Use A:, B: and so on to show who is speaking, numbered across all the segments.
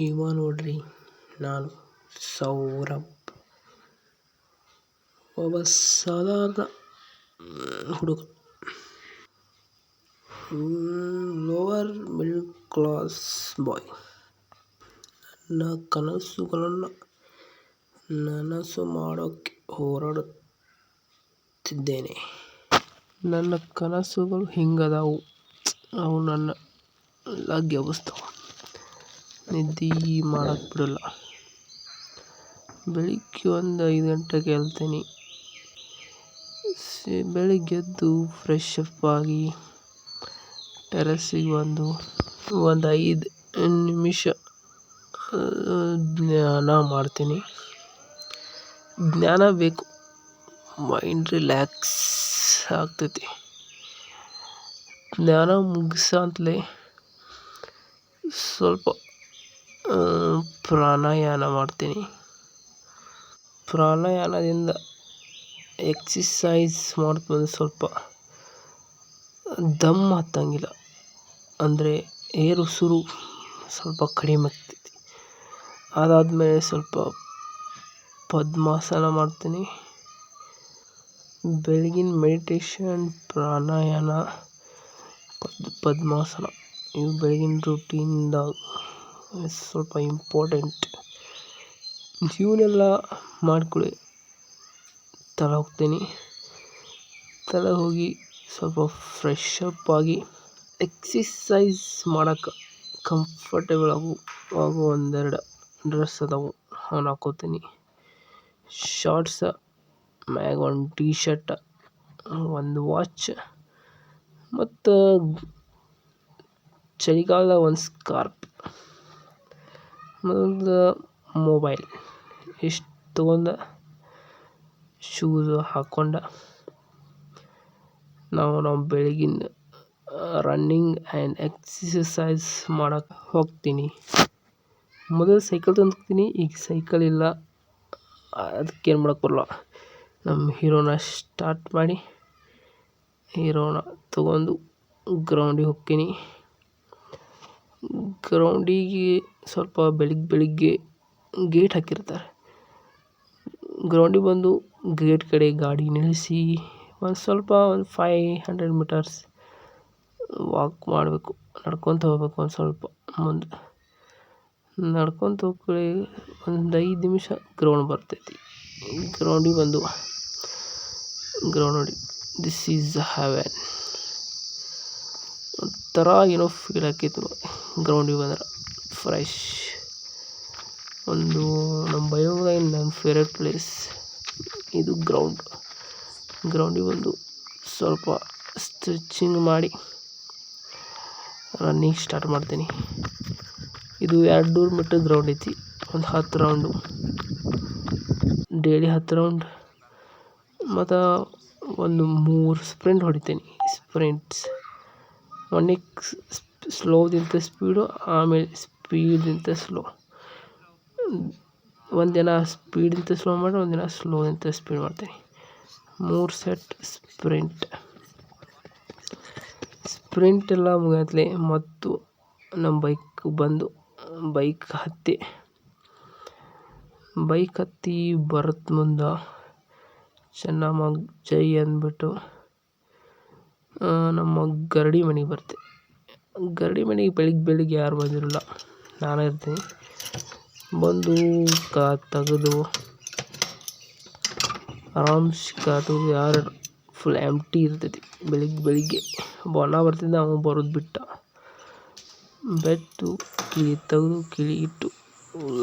A: ಇವ ನೋಡ್ರಿ ನಾನು ಸೌರಭ್ ಒಬ್ಬ ಸಾಧಾರಣ ಹುಡುಗ. ಲೋವರ್ ಮಿಡ್ಲ್ ಕ್ಲಾಸ್ ಬಾಯ್ ನನ್ನ ಕನಸುಗಳನ್ನು ನನಸು ಮಾಡೋಕ್ಕೆ ಹೋರಾಡುತ್ತಿದ್ದೇನೆ. ನನ್ನ ಕನಸುಗಳು ಹಿಂಗದಾವು. ಅವು ನನ್ನ ಎಲ್ಲ ನಿದ್ದೆ ಮಾಡಕ್ಕೆ ಬಿಡಲ್ಲ. ಬೆಳಿಗ್ಗೆ ಒಂದು ಐದು ಗಂಟೆಗೆ ಹೇಳ್ತೀನಿ ಬೆಳಿಗ್ಗೆ ಎದ್ದು ಫ್ರೆಶ್ ಅಪ್ ಆಗಿ ಟೆರೆಸ್ಸಿಗೆ ಬಂದು ಒಂದು ಐದು ನಿಮಿಷ ಧ್ಯಾನ ಮಾಡ್ತೀನಿ. ಜ್ಞಾನ ಬೇಕು. ಮೈಂಡ್ ರಿಲ್ಯಾಕ್ಸ್ ಆಗ್ತೈತಿ. ಜ್ಞಾನ ಮುಗಿಸಂತಲೇ ಸ್ವಲ್ಪ ಪ್ರಾಣಾಯಾಮ ಮಾಡ್ತೀನಿ. ಪ್ರಾಣಾಯಾಮದಿಂದ ಎಕ್ಸಸೈಸ್ ಮಾಡ್ಕೊಂಡು ಸ್ವಲ್ಪ. ದಮ್ ಹತ್ತಂಗಿಲ್ಲ. ಅಂದರೆ ಏರು ಉಸಿರು ಸ್ವಲ್ಪ ಕಡಿಮೆ ಆಗ್ತೈತಿ. ಅದಾದಮೇಲೆ ಸ್ವಲ್ಪ ಪದ್ಮಾಸನ ಮಾಡ್ತೀನಿ. ಬೆಳಗಿನ ಮೆಡಿಟೇಷನ್ ಪ್ರಾಣಾಯಾಮ, ಪದ್, ಪದ್ಮಾಸನ. ಇವು ಬೆಳಗಿನ ರೂಟೀನ್ದಾಗ ಸ್ವಲ್ಪ ಇಂಪಾರ್ಟೆಂಟ್ ಜೀವನೆಲ್ಲ ಮಾಡ್ಕೊಳ್ಳಿ ತಲೆ ಹೋಗ್ತೀನಿ. ತಲೆ ಹೋಗಿ ಸ್ವಲ್ಪ ಫ್ರೆಶ್ ಅಪ್ ಆಗಿ ಎಕ್ಸಸೈಸ್ ಮಾಡೋಕೆ ಕಂಫರ್ಟೇಬಲ್ ಆಗು ಆಗು ಒಂದೆರಡು ಡ್ರೆಸ್ ಅದಾವು. ಅವನ್ನ ಹಾಕೋತೀನಿ. ಶಾರ್ಟ್ಸ ಮ್ಯಾಗ ಒಂದು ಟೀ ಶರ್ಟ್ ಒಂದು ವಾಚ್ ಮತ್ತು ಚಳಿಗಾಲದ ಒಂದು ಸ್ಕಾರ್ಪ್ ಮತ್ತು ಮೊಬೈಲ್. ಇಷ್ಟು ತೊಗೊಂಡು ಶೂಸು ಹಾಕ್ಕೊಂಡು ನಾವು ನಮ್ಮ ಬೆಳಗಿನ ರನ್ನಿಂಗ್ ಆ್ಯಂಡ್ ಎಕ್ಸಸೈಸ್ ಮಾಡೋಕೆ ಹೋಗ್ತೀನಿ. ಮೊದಲು ಸೈಕಲ್ ತಂದಿರ್ತೀನಿ ಈಗ ಸೈಕಲ್ ಇಲ್ಲ. ಅದಕ್ಕೇನು ಮಾಡಕ್ಕೆ ಬರಲ್ಲ. ನಮ್ಮ ಹೀರೋನ ಸ್ಟಾರ್ಟ್ ಮಾಡಿ ಹೀರೋನ ತಗೊಂಡು ಗ್ರೌಂಡಿಗೆ ಹೋಗ್ತೀನಿ. ಗ್ರೌಂಡಿಗೆ ಸ್ವಲ್ಪ ಬೆಳಿಗ್ಗೆ ಬೆಳಿಗ್ಗೆ ಗೇಟ್ ಹಾಕಿರ್ತಾರೆ. ಗ್ರೌಂಡಿಗೆ ಬಂದು ಗೇಟ್ ಕಡೆ ಗಾಡಿ ನಿಲ್ಲಿಸಿ ಒಂದು ಸ್ವಲ್ಪ ಒಂದು ಫೈ ಹಂಡ್ರೆಡ್ ಮೀಟರ್ಸ್ ವಾಕ್ ಮಾಡಬೇಕು. ನಡ್ಕೊತ ಹೋಗ್ಬೇಕು ಒಂದು ಸ್ವಲ್ಪ ಮುಂದೆ. ನಡ್ಕೊತ ಹೋಗ್ಕೊಳ್ಳಿ ಒಂದು ಐದು ನಿಮಿಷ ಗ್ರೌಂಡ್ ಬರ್ತೈತಿ. ಗ್ರೌಂಡಿಗೆ ಬಂದು ಗ್ರೌಂಡ್ ದಿಸ್ ಈಸ್ ಹ್ಯಾವೆನ್ ಒಂಥರ ಏನೋ ಫೀಲ್ ಆಕೈತಿ ಗ್ರೌಂಡಿಗೆ ಬಂದ್ರೆ ಫ್ರೆಶ್ ಒಂದು ನಮ್ಮ ಬೈಲೂರಾಗ ನನ್ನ ಫೇವ್ರೆಟ್ ಪ್ಲೇಸ್ ಇದು ಗ್ರೌಂಡ್ ಗ್ರೌಂಡಿಗೆ ಬಂದು ಸ್ವಲ್ಪ ಸ್ಟ್ರೆಚಿಂಗ್ ಮಾಡಿ ರನ್ನಿಂಗ್ ಸ್ಟಾರ್ಟ್ ಮಾಡ್ತೀನಿ. ಇದು ಎರಡು ನೂರು ಮೀಟರ್ ಗ್ರೌಂಡ್ ಐತಿ. ಒಂದು ಹತ್ತು ರೌಂಡು ಡೈಲಿ ಹತ್ತು ರೌಂಡ್ ಮತ್ತು ಒಂದು ಮೂರು ಸ್ಪ್ರಿಂಟ್ ಹೊಡಿತೀನಿ. ಸ್ಪ್ರಿಂಟ್ಸ್ ಒನ್ನಿಗೆ ಸ್ಲೋದಿಂದ ಸ್ಪೀಡು ಆಮೇಲೆ ಸ್ಪೀಡಿಂದ ಸ್ಲೋ ಒಂದಿನ ಸ್ಪೀಡಿಂದ ಸ್ಲೋ ಮಾಡಿ ಒಂದಿನ ಸ್ಲೋದಿಂದ ಸ್ಪೀಡ್ ಮಾಡ್ತೀನಿ. ಮೂರು ಸೆಟ್ ಸ್ಪ್ರಿಂಟ್ ಸ್ಪ್ರಿಂಟ್ ಎಲ್ಲ ಮುಗಿಯತ್ಲೆ ಮತ್ತು ನಮ್ಮ ಬೈಕ್ ಬಂದು ಬೈಕ್ ಹತ್ತಿ. ಬೈಕ್ ಹತ್ತಿ ಬರತ್ ಮುಂದೆ ಚೆನ್ನಮ್ಮ ಜೈ ಅಂದ್ಬಿಟ್ಟು ನಮ್ಮ ಗರಡಿ ಮನೆಗೆ ಬರ್ತೆ. ಗರಡಿ ಮನೆಗೆ ಬೆಳಿಗ್ಗೆ ಬೆಳಿಗ್ಗೆ ಯಾರು ಬಂದಿರಲ್ಲ. ನಾನೇ ಇರ್ತೀನಿ. ಬಂದು ಕಾ ತೆಗೆದು ಆರಾಮ್ಸೆ ಕಾ ತೆಗೆದು ಯಾರು ಫುಲ್ ಎಂಟಿ ಇರ್ತೈತಿ. ಬೆಳಿಗ್ಗೆ ಬೆಳಿಗ್ಗೆ. ಬಣ್ಣ ಬರ್ತಿದ್ದ, ಅವನು ಬರೋದು ಬಿಟ್ಟ. ಬೆತ್ತು ಕಿಳಿ ತೆಗೆದು, ಕಿಳಿ ಇಟ್ಟು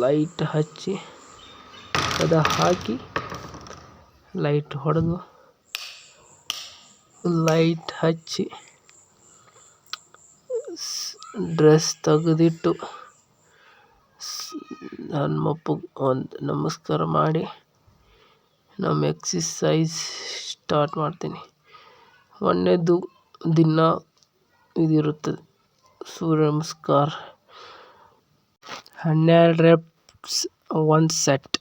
A: ಲೈಟ್ ಹಚ್ಚಿ ಕದ ಹಾಕಿ ಲೈಟ್ ಹೊಡೆದು ಲೈಟ್ ಹಚ್ಚಿ ಡ್ರೆಸ್ ತೆಗೆದಿಟ್ಟು ನನ್ನ ಅಪ್ಪಗೆ ಒಂದು ನಮಸ್ಕಾರ ಮಾಡಿ ನಮ್ಮ ಎಕ್ಸಸೈಸ್ ಸ್ಟಾರ್ಟ್ ಮಾಡ್ತೀನಿ. ಒಂದನೇದು ದಿನ ಇದಿರುತ್ತದೆ. ಸೂರ್ಯ ನಮಸ್ಕಾರ. ಹನ್ನೆರಡು ರೆಪ್ಸ್ ಒಂದು ಸೆಟ್.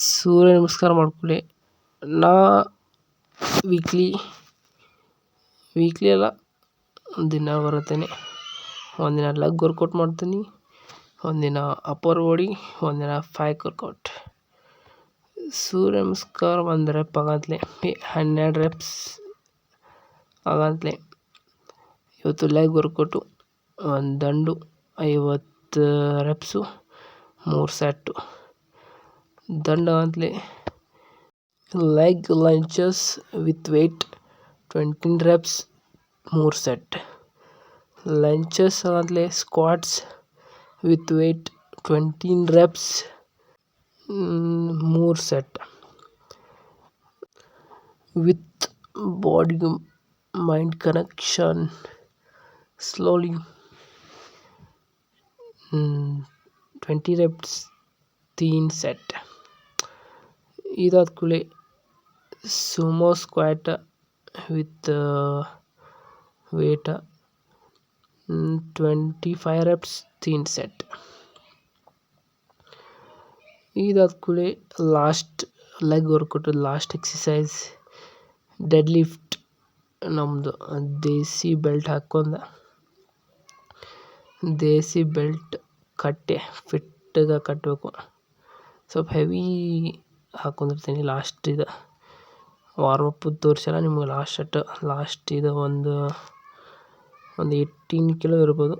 A: ಸೂರ್ಯ ನಮಸ್ಕಾರ ಮಾಡ್ಕೊಳ್ಳಿ. ನಾ ವೀಕ್ಲಿ ವೀಕ್ಲಿ ಅಲ್ಲ ದಿನ ಬರುತ್ತೇನೆ. ಒಂದಿನ ಲೆಗ್ ವರ್ಕೌಟ್ ಮಾಡ್ತೀನಿ. ಒಂದಿನ ಅಪ್ಪರ್ ಬಾಡಿ ಒಂದಿನ ಫೈಕ್ ವರ್ಕೌಟ್ ಸೂರ್ಯ ನಮಸ್ಕಾರ ಒಂದು ರೆಪ್ ಆಗಂತಲೇ ಹನ್ನೆರಡು ರೆಪ್ಸ್ ಆಗಂತಲೇ ಇವತ್ತು ಲೆಗ್ ವರ್ಕೌಟು ಒಂದು ದಂಡು, ಐವತ್ತು ರೆಪ್ಸು ಮೂರು ಸೆಟ್ಟು ದಂಡ ಆಗಂತಲೇ leg lunges with weight twenty reps ಮೂರು set lunges ಆಗಂತಲೇ squats with weight twenty reps ಮೂರು set with body mind connection slowly twenty reps Teen set ಇದಾದ ಕೂಡಲೇ sumo squat with weight twenty five reps Teen set ಇದಾದ ಕೂಡಲೇ last leg workout last exercise deadlift ನಮ್ಮದು ದೇಸಿ belt ಹಾಕ್ಕೊಂಡ ದೇಸಿ belt ಕಟ್ಟೆ ಫಿಟ್ಟಾಗಿ ಕಟ್ಟಬೇಕು ಸ್ವಲ್ಪ ಹೆವಿ ಹಾಕ್ಕೊಂಡಿರ್ತೀನಿ ಲಾಸ್ಟ್ ಇದು. ವಾರ್ಮಪ್ ತೋರಿಸಲ್ಲ ನಿಮ್ಗೆ ಲಾಸ್ಟ್ ಅಟ್ ಲಾಸ್ಟ್ ಇದು ಒಂದು ಒಂದು ಏಯ್ಟೀನ್ ಕಿಲೋ ಇರ್ಬೋದು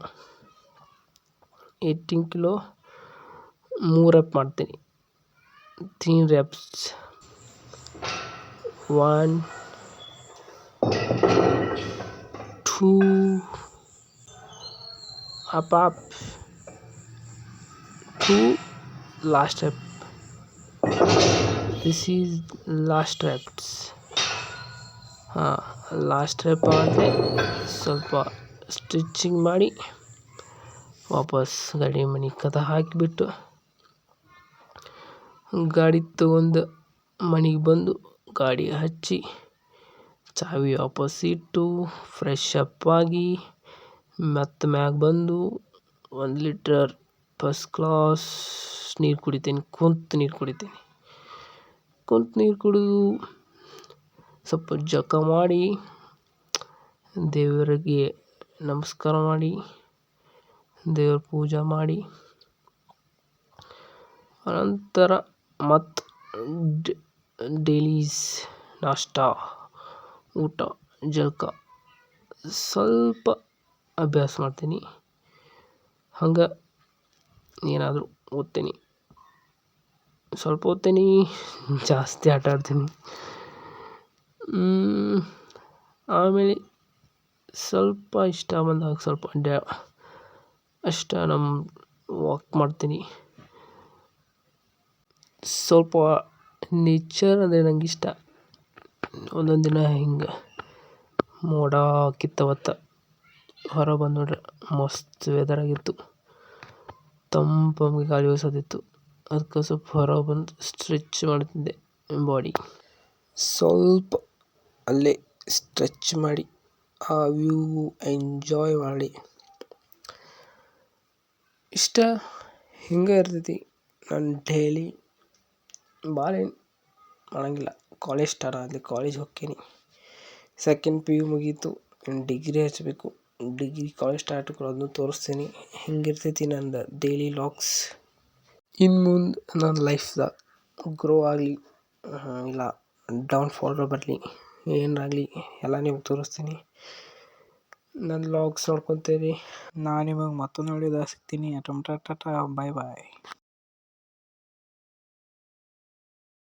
A: ಏಯ್ಟೀನ್ ಕಿಲೋ ಮೂರು ರೆಪ್ ಮಾಡ್ತೀನಿ ತೀನ್ reps one two up up two last rep this is last reps ಹಾಂ ಲಾಸ್ಟ್ ರೆಪ್ ಅಂದರೆ ಸ್ವಲ್ಪ ಸ್ಟಿಚಿಂಗ್ ಮಾಡಿ ವಾಪಸ್ ಗಾಡಿ ಮನೆ ಕದ ಹಾಕಿಬಿಟ್ಟು ಗಾಡಿ ತೊಗೊಂಡು ಮನೆಗೆ ಬಂದು ಗಾಡಿ ಹಚ್ಚಿ ಚಾವಿ ವಾಪಸ್ ಇಟ್ಟು ಫ್ರೆಶ್ ಅಪ್ ಆಗಿ ಮತ್ತೆ ಮ್ಯಾಗ ಬಂದು ಒಂದು ಲೀಟರ್ ಫಸ್ಟ್ ಕ್ಲಾಸ್ ನೀರು ಕುಡಿತೀನಿ, ಕುಂತು ನೀರು ಕುಡಿತೀನಿ. ಕುಂತು ನೀರು ಕುಡಿದು ಸ್ವಲ್ಪ ಜಳಕ ಮಾಡಿ ದೇವರಿಗೆ ನಮಸ್ಕಾರ ಮಾಡಿ, ದೇವ್ರ ಪೂಜೆ ಮಾಡಿ. ಅನಂತರ ಮತ್ತು ಡೈಲೀಸ್, ನಾಷ್ಟ, ಊಟ, ಜಳಕ. ಸ್ವಲ್ಪ ಅಭ್ಯಾಸ ಮಾಡ್ತೀನಿ. ಹಂಗೆ ಏನಾದರೂ ಓದ್ತೀನಿ. ಸ್ವಲ್ಪ ಓದ್ತೀನಿ, ಜಾಸ್ತಿ ಆಟ ಆಡ್ತೀನಿ. ಆಮೇಲೆ ಸ್ವಲ್ಪ ಇಷ್ಟ ಬಂದಾಗ ಸ್ವಲ್ಪ ಡ್ಯಾ ಅಷ್ಟೇ ನಮ್ಮ ವಾಕ್ ಮಾಡ್ತೀನಿ. ಸ್ವಲ್ಪ ನೇಚರ್ ಅಂದರೆ ನಂಗೆ ಇಷ್ಟ. ಒಂದೊಂದು ದಿನ ಹಿಂಗೆ ಮೋಡ ಕಿತ್ತವತ್ತ, ಹೊರ ಬಂದು ನೋಡ್ರೆ ಮಸ್ತ್ ವೆದರ್ ಆಗಿತ್ತು. ತಂಪಾಗಿ ಗಾಳಿ ಬೀಸೋದಿತ್ತು ಅದಕ್ಕೆ ಸ್ವಲ್ಪ ಹೊರ ಬಂದು ಸ್ಟ್ರೆಚ್ ಮಾಡ್ತಿದ್ದೆ ಬಾಡಿ ಸ್ವಲ್ಪ ಅಲ್ಲೇ ಸ್ಟ್ರೆಚ್ ಮಾಡಿ ಆ ವ್ಯೂ ಎಂಜಾಯ್ ಮಾಡಿ ಇಷ್ಟ ಹಿಂಗೆ ಇರ್ತೈತಿ, ನಾನು ಡೈಲಿ ಭಾಳ ಏನು ಮಾಡಂಗಿಲ್ಲ. ಕಾಲೇಜ್ ಸ್ಟಾರ್ಟ್ ಆಗಲಿ ಕಾಲೇಜ್ ಹೋಕ್ಕೀನಿ. ಸೆಕೆಂಡ್ ಪಿ ಯು ಮುಗೀತು ಇನ್ನು ಡಿಗ್ರಿ ಹಚ್ಚಬೇಕು ಡಿಗ್ರಿ ಕಾಲೇಜ್ ಸ್ಟಾರ್ಟ್ ಅದನ್ನು ತೋರಿಸ್ತೀನಿ. ಹಿಂಗಿರ್ತೈತಿ ನಂದು ಡೈಲಿ ಲಾಕ್ಸ್ ಇನ್ನು ಮುಂದೆ ನನ್ನ ಲೈಫ್ದಾಗ ಗ್ರೋ ಆಗಲಿ ಇಲ್ಲ ಡೌನ್ಫಾಲ್ ಬರಲಿ. ಏನಾಗಲಿ ಎಲ್ಲ ನಿಮ್ಗೆ ತೋರಿಸ್ತೀನಿ. ನನ್ನ ಲಾಗ್ಸ್ ನೋಡ್ಕೊತೀರಿ ನಾನು ನಿಮಗೆ ಮತ್ತೊಂದು ವಿಡಿಯೋದಾಗ ಸಿಗ್ತೀನಿ. ಟೊಮ್ಟಾ ಟಾಟಾ ಬಾಯ್ ಬಾಯ್